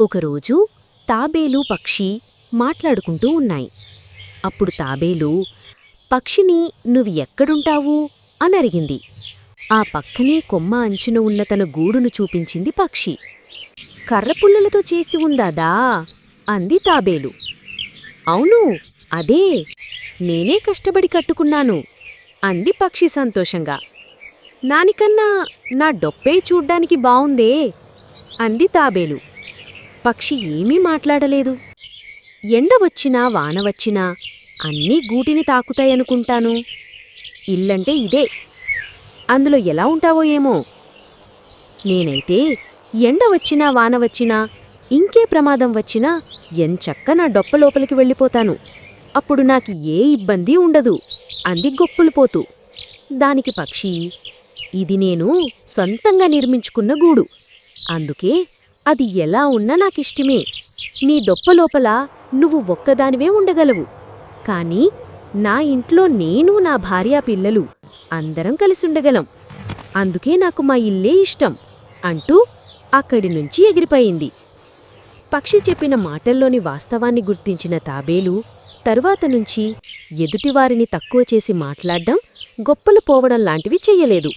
ఒకరోజు తాబేలు పక్షి మాట్లాడుకుంటూ ఉన్నాయి. అప్పుడు తాబేలు పక్షిని నువ్వు ఎక్కడుంటావు? అని అడిగింది. ఆ పక్కనే కొమ్మ అంచున ఉన్న తన గూడును చూపించింది పక్షి. కర్రపుల్లలతో చేసి ఉందాదా? అంది తాబేలు. అవును అదే. నేనే కష్టపడి కట్టుకున్నాను అంది పక్షి సంతోషంగా. నానికన్నా నా డొప్పే చూడ్డానికి బావుందే అంది తాబేలు. పక్షి ఏమీ మాట్లాడలేదు. ఎండ వచ్చినా వాన వచ్చినా అన్నీ గూటిని తాకుతాయనుకుంటాను ఇల్లంటే ఇదే. అందులో ఎలా ఉంటావో ఏమో. నేనైతే ఎండ వచ్చినా వాన వచ్చినా ఇంకే ప్రమాదం వచ్చినా ఎంచక్క నా డొప్ప లోపలికి వెళ్ళిపోతాను. అప్పుడు నాకు ఏ ఇబ్బంది ఉండదు. అంది గొప్పులు పోతూ. దానికి పక్షి ఇది నేను సొంతంగా నిర్మించుకున్న గూడు. అందుకే అది ఎలా ఉన్నా నాకిష్టమే. నీ డొప్ప లోపల నువ్వు ఒక్కదానివే ఉండగలవు. కాని నా ఇంట్లో నేను నా భార్యా పిల్లలు అందరం కలిసుండగలం. అందుకే నాకు మా ఇల్లే ఇష్టం అంటూ అక్కడి నుంచి ఎగిరిపోయింది. పక్షి చెప్పిన మాటల్లోని వాస్తవాన్ని గుర్తించిన తాబేలు తరువాత నుంచి ఎదుటివారిని తక్కువ చేసి మాట్లాడ్డం గొప్పలు పోవడం లాంటివి చెయ్యలేదు